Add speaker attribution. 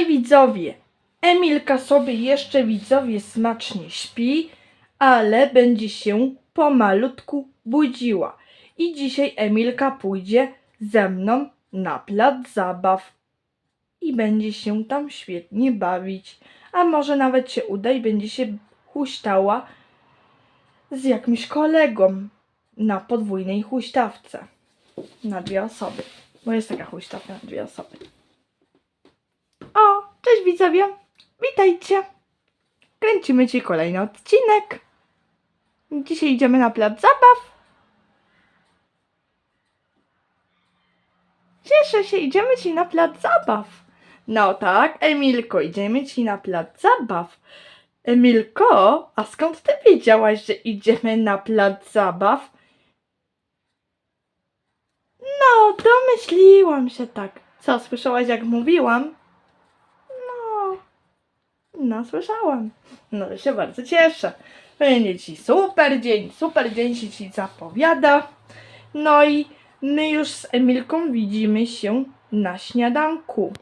Speaker 1: I widzowie, Emilka sobie jeszcze widzowie smacznie śpi, ale będzie się pomalutku budziła. I dzisiaj Emilka pójdzie ze mną na plac zabaw i będzie się tam świetnie bawić. A może nawet się uda i będzie się huśtała z jakimś kolegą na podwójnej huśtawce na dwie osoby. Bo jest taka huśtawka na dwie osoby. Widzowie! Witajcie! Kręcimy Ci kolejny odcinek. Dzisiaj idziemy na plac zabaw. Cieszę się, idziemy Ci na plac zabaw. No tak, Emilko, idziemy Ci na plac zabaw. Emilko, a skąd Ty wiedziałaś, że idziemy na plac zabaw? No, domyśliłam się tak. Co, słyszałaś jak mówiłam? No, słyszałam. No się bardzo cieszę. Będzie ci super dzień, super dzień się ci zapowiada. No i my już z Emilką widzimy się na śniadanku.